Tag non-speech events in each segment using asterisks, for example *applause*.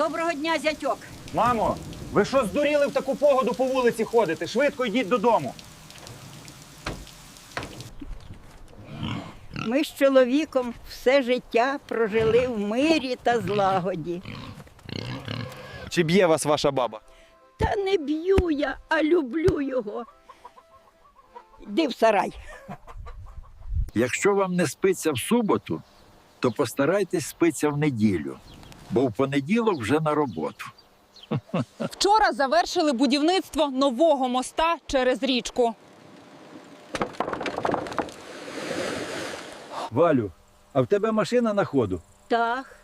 Доброго дня, зятьок. Мамо, ви що здуріли в таку погоду по вулиці ходити? Швидко йдіть додому. Ми з чоловіком все життя прожили в мирі та злагоді. Чи б'є вас ваша баба? Та не б'ю я, а люблю його. Йди в сарай. Якщо вам не спиться в суботу, то постарайтесь спиться в неділю, бо в понеділок вже на роботу. Вчора завершили будівництво нового моста через річку. Валю, а в тебе машина на ходу? Так,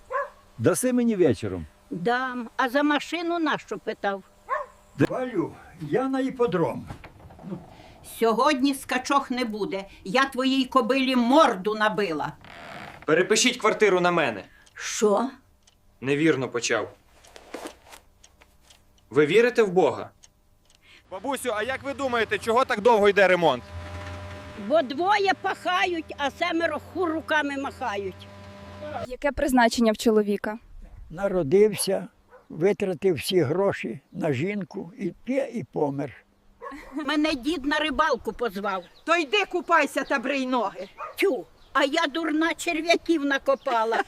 Даси мені вечором. дам. А за машину нащо питав? Валю, я на іподром. Сьогодні скачок не буде. Я твоїй кобилі морду набила. Перепишіть квартиру на мене. Що? Невірно почав. Ви вірите в Бога? Бабусю, а як ви думаєте, чого так довго йде ремонт? Бо двоє пахають, а семеро хур руками махають. Яке призначення в чоловіка? Народився, витратив всі гроші на жінку і п'є і помер. Мене дід на рибалку позвав. То йди купайся та брий ноги. Тю, а я дурна черв'яків накопала.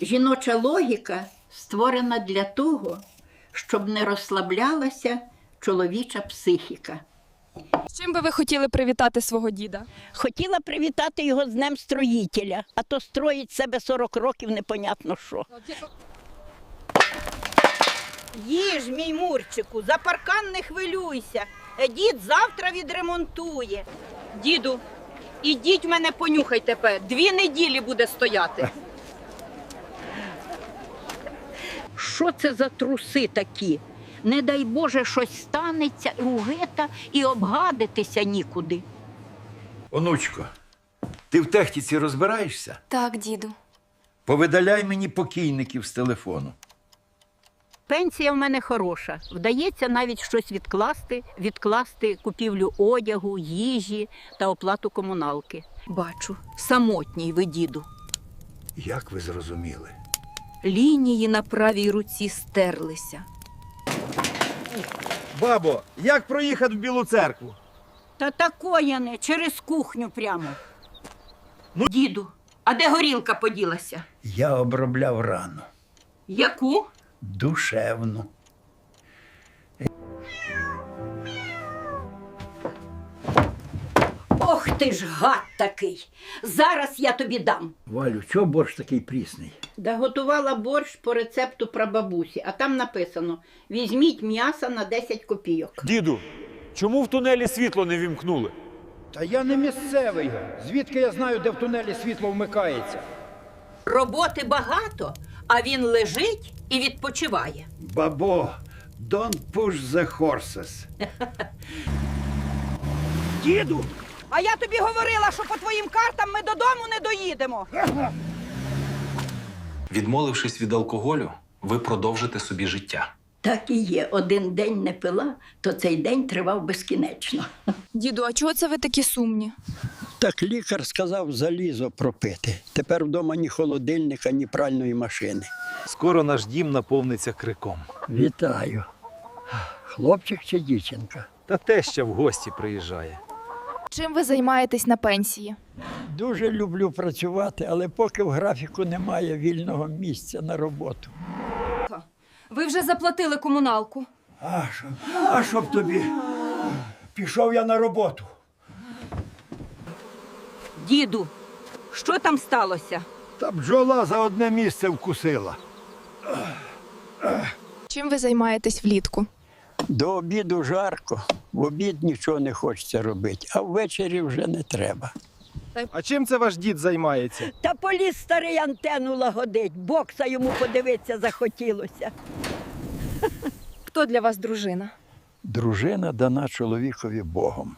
Жіноча логіка створена для того, щоб не розслаблялася чоловіча психіка. З чим би ви хотіли привітати свого діда? Хотіла привітати його з Днем строїтеля, а то строїть себе 40 років непонятно що. Їж, мій Мурчику, за паркан не хвилюйся. Дід завтра відремонтує. Діду, ідіть мене понюхай тепер. Дві неділі буде стояти. *laughs* Що це за труси такі? Не дай Боже, щось станеться, і угита, і обгадитися нікуди. Онучко, ти в техніці розбираєшся? Так, діду. Повидаляй мені покійників з телефону. Пенсія в мене хороша. Вдається навіть щось відкласти, відкласти купівлю одягу, їжі та оплату комуналки. Бачу, самотній ви діду. Як ви зрозуміли? Лінії на правій руці стерлися. Бабо, як проїхати в Білу церкву? Та такої не через кухню прямо. Ну, діду, а де горілка поділася? Я обробляв рану. Яку? Душевну. Ох ти ж гад такий! Зараз я тобі дам. Валю, чого борщ такий прісний? Да готувала борщ по рецепту прабабусі, а там написано: візьміть м'яса на 10 копійок. Діду, чому в тунелі світло не вімкнули? Та я не місцевий. Звідки я знаю, де в тунелі світло вмикається? Роботи багато, а він лежить і відпочиває. Бабо, don't push the horses. Діду! А я тобі говорила, що по твоїм картам ми додому не доїдемо. *laughs* Відмовившись від алкоголю, ви продовжите собі життя. Так і є. Один день не пила, то цей день тривав безкінечно. Діду, а чого це ви такі сумні? Так лікар сказав залізо пропити. Тепер вдома ні холодильника, ні пральної машини. Скоро наш дім наповниться криком. Вітаю. Хлопчик чи дівчинка? Та те ще в гості приїжджає. Чим ви займаєтесь на пенсії? Дуже люблю працювати, але поки в графіку немає вільного місця на роботу. Ви вже заплатили комуналку. А що? А щоб тобі? Пішов я на роботу. Діду, що там сталося? Та бджола за одне місце вкусила. Чим ви займаєтесь влітку? До обіду жарко, в обід нічого не хочеться робити, а ввечері вже не треба. А чим це ваш дід займається? Та поліз старий антенну лагодить, бокса йому подивитися захотілося. Хто для вас дружина? Дружина дана чоловікові Богом,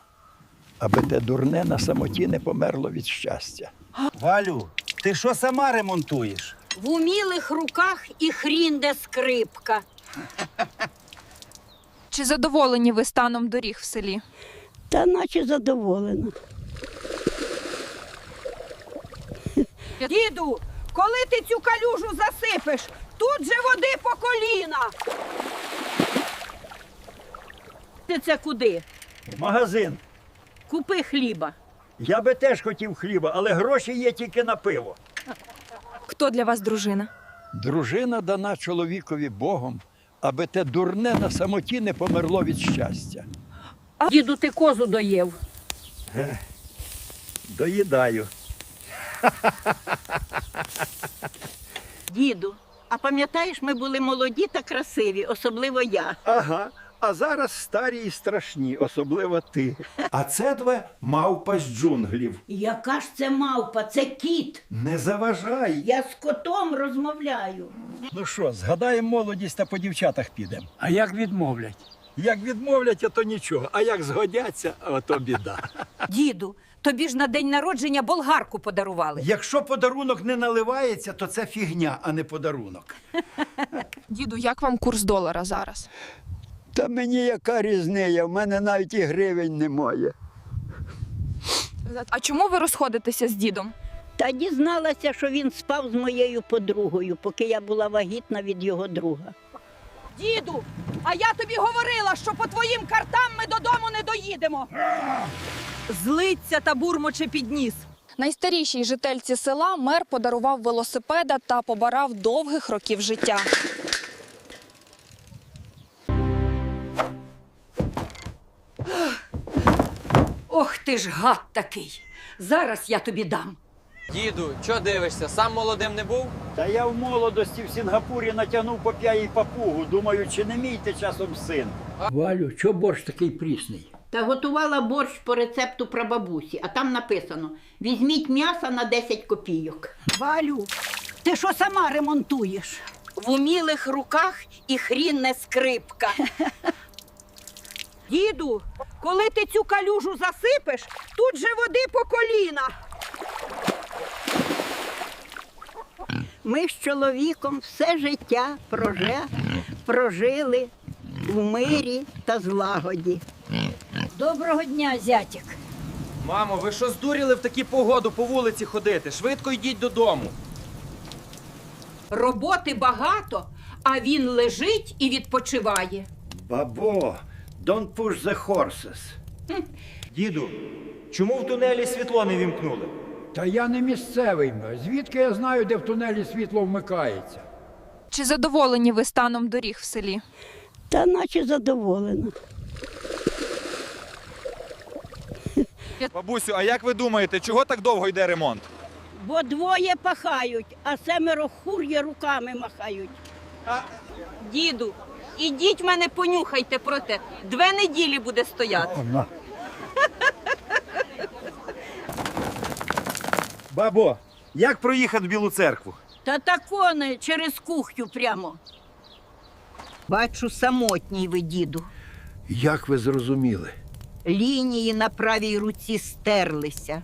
аби те дурне на самоті не померло від щастя. Валю, ти що сама ремонтуєш? В умілих руках і хрін де скрипка. Чи задоволені ви станом доріг в селі? Та наче задоволена. Діду, коли ти цю калюжу засипеш, тут же води по коліна. Ти це куди? Магазин. Купи хліба. Я би теж хотів хліба, але гроші є тільки на пиво. Хто для вас дружина? Дружина дана чоловікові Богом, аби те дурне на самоті не померло від щастя. А Діду, ти козу доїв. Доїдаю. Діду, а пам'ятаєш, ми були молоді та красиві, особливо я. Ага. А зараз старі і страшні, особливо ти. А це две мавпа з джунглів. Яка ж це мавпа? Це кіт. Не заважай. Я з котом розмовляю. Ну що, згадаємо молодість та по дівчатах підемо. А як відмовлять? Як відмовлять, то нічого. А як згодяться, ото біда. Діду, тобі ж на день народження болгарку подарували. Якщо подарунок не наливається, то це фігня, а не подарунок. Діду, як вам курс долара зараз? Та мені яка різниця, в мене навіть і гривень немає. А чому ви розходитеся з дідом? Та дізналася, що він спав з моєю подругою, поки я була вагітна від його друга. Діду, а я тобі говорила, що по твоїм картам ми додому не доїдемо. Злиться та бурмоче під ніс. Найстарішій жительці села мер подарував велосипеда та побарав довгих років життя. Ох ти ж гад такий. Зараз я тобі дам. Діду, чого дивишся? Сам молодим не був? Та я в молодості в Сінгапурі натягнув по п'яїй папугу. Думаю, чи не мій ти часом син. Валю, чого борщ такий прісний? Та готувала борщ по рецепту прабабусі, а там написано: візьміть м'яса на 10 копійок. Валю, ти що сама ремонтуєш? В умілих руках і хрін не скрипка. Діду, коли ти цю калюжу засипеш, тут же води по коліна. Ми з чоловіком все життя проже, прожили в мирі та злагоді. Доброго дня, зятік. Мамо, ви що здуріли в такі погоду по вулиці ходити? Швидко йдіть додому. Роботи багато, а він лежить і відпочиває. Бабо, don't push the horses. Діду, чому в тунелі світло не вімкнули? Та я не місцевий. Звідки я знаю, де в тунелі світло вмикається? Чи задоволені ви станом доріг в селі? Та наче задоволена. Бабусю, а як ви думаєте, чого так довго йде ремонт? Бо двоє пахають, а семеро хур'є руками махають. Діду, ідіть мене понюхайте проте. Две неділі буде стояти. Бабо, як проїхати в Білу церкву? Та так вони через кухню прямо. Бачу, самотній ви, діду. Як ви зрозуміли? Лінії на правій руці стерлися.